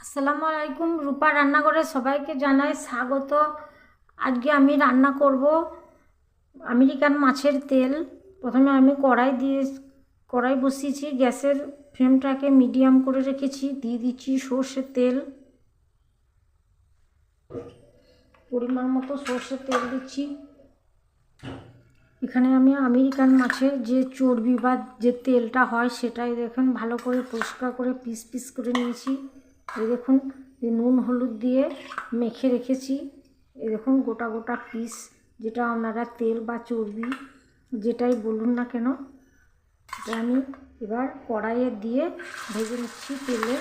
আসসালামু আলাইকুম। রূপা রান্নাঘরে সবাইকে জানাই স্বাগত। আজকে আমি রান্না করব আমেরিকান মাছের তেল। প্রথমে আমি কড়াই দিয়ে, কড়াই বসিয়েছি। গ্যাসের ফ্লেমটাকে মিডিয়াম করে রেখেছি। দিয়ে দিচ্ছি সর্ষের তেল। পরিমাণ মতো সর্ষের তেল দিচ্ছি। এখানে আমি আমেরিকান মাছের যে চর্বি বা যে তেলটা হয় সেটাই দেখুন ভালো করে পরিষ্কার করে পিস পিস করে নিয়েছি। এই দেখুন নুন হলুদ দিয়ে মেখে রেখেছি। এই দেখুন, গোটা গোটা পিস যেটা আপনারা তেল বা চর্বি যেটাই বলুন না কেন, এটা আমি এবার কড়াইয়ে দিয়ে ভেজে নিচ্ছি তেলে।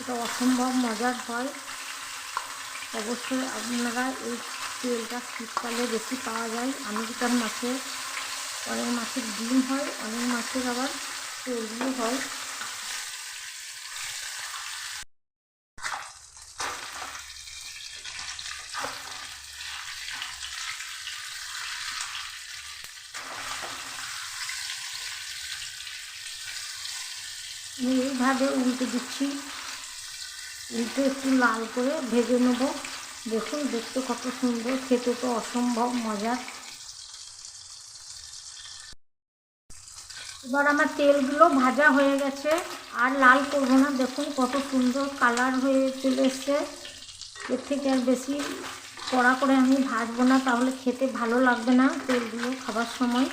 এটা অসম্ভব মজার হয়। অবশ্যই আপনারা এই তেলটা শীতকালে বেশি পাওয়া যায়। আমেরিকান মাছের অনেক মাছের ডিম হয়, অনেক মাছের আবার চর্বিও হয়। এইভাবে উল্টে দিচ্ছি। উল্টে একটু লাল করে ভেজে নেব। দেখুন, দেখতে কত সুন্দর। খেতে তো অসম্ভব মজার। এবার আমার তেলগুলো ভাজা হয়ে গেছে আর লাল করব না। দেখুন কত সুন্দর কালার হয়ে চলে এসছে। এর থেকে আর বেশি কড়া করে আমি ভাজবো না, তাহলে খেতে ভালো লাগবে না তেলগুলো খাবার সময়।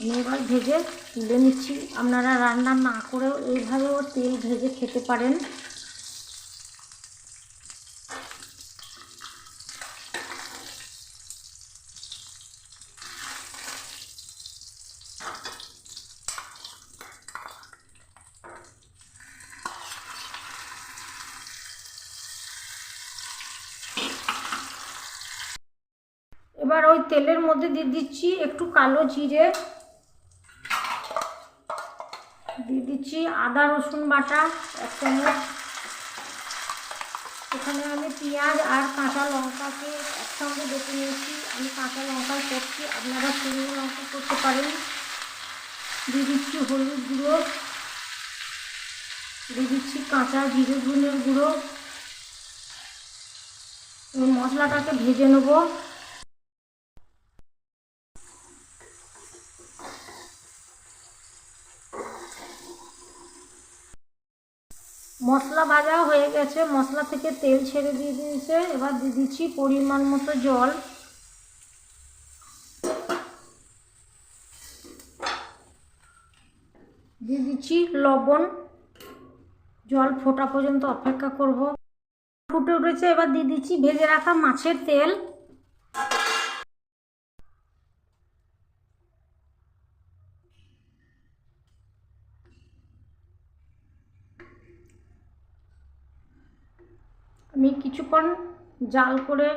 আমি এবার ভেজে তুলে নিচ্ছি। আপনারা রান্না না করেও এইভাবেও তেল ভেজে খেতে পারেন। এবার ওই তেলের মধ্যে দিয়ে দিচ্ছি একটু কালো জিরে। দিয়ে দিচ্ছি আদা, রসুন বাটা, এক চামচ। এখানে আমি পেঁয়াজ আর কাঁচা লঙ্কাকে একসঙ্গে বেটে নিয়েছি। আমি কাঁচা লঙ্কা করছি, আপনারা শুকনো লঙ্কা করতে পারেন। দিয়ে দিচ্ছি হলুদ গুঁড়ো। দিয়ে দিচ্ছি কাঁচা জিরে গুঁড়োর গুঁড়ো। মশলাটাকে ভেজে নেব। মশলা ভাজা হয়ে গেছে। মশলা থেকে তেল ছেড়ে দিয়ে দিয়েছে। এবার দিয়ে দিচ্ছি পরিমাণ মতো জল। দিয়ে দিচ্ছি লবণ। জল ফোটা পর্যন্ত অপেক্ষা করব। ফুটে উঠেছে। এবার দিয়ে দিচ্ছি ভেজে রাখা মাছের তেল। আমি কিছুক্ষণ জাল করে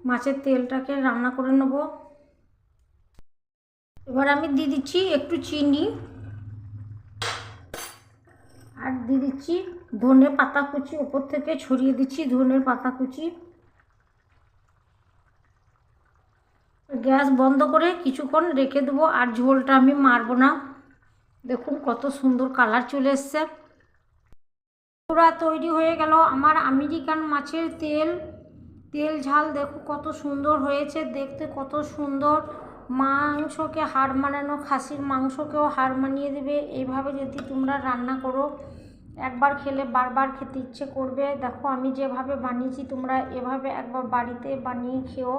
মাছের তেলটাকে রান্না করে নেব। এবার আমি দিয়ে দিচ্ছি একটু চিনি আর দিয়ে দিচ্ছি ধনে পাতা কুচি, ওপর থেকে ছড়িয়ে দিচ্ছি ধনের পাতা কুচি। গ্যাস বন্ধ করে কিছুক্ষণ রেখে দেবো আর ঝোলটা আমি মারবো না। দেখুন কত সুন্দর কালার চলে এসছে। পুরা তৈরি হয়ে গেল। আমার আমেরিকান মাছের তেল। তেল ঝাল দেখো কত সুন্দর হয়েছে, দেখতে কত সুন্দর। মাংসকে হাড় মানানো, খাসির মাংসকেও হাড় মানিয়ে দেবে। এইভাবে যদি তোমরা রান্না করো, একবার খেলে বারবার খেতে ইচ্ছে করবে। দেখো আমি যেভাবে বানিয়েছি, তোমরা এভাবে একবার বাড়িতে বানিয়ে খেও।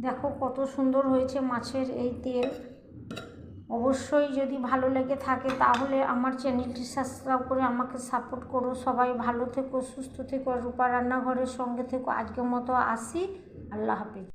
দেখো কত সুন্দর হয়েছে মাছের এই তেল। অবশ্যই যদি ভালো লেগে থাকে তাহলে আমার চ্যানেলটি সাবস্ক্রাইব করে আমাকে সাপোর্ট করো। সবাই ভালো থেকো, সুস্থ থেকো, রূপা রান্নাঘরের সঙ্গে থেকো। আজকের মতো আসি। আল্লাহ হাফিজ।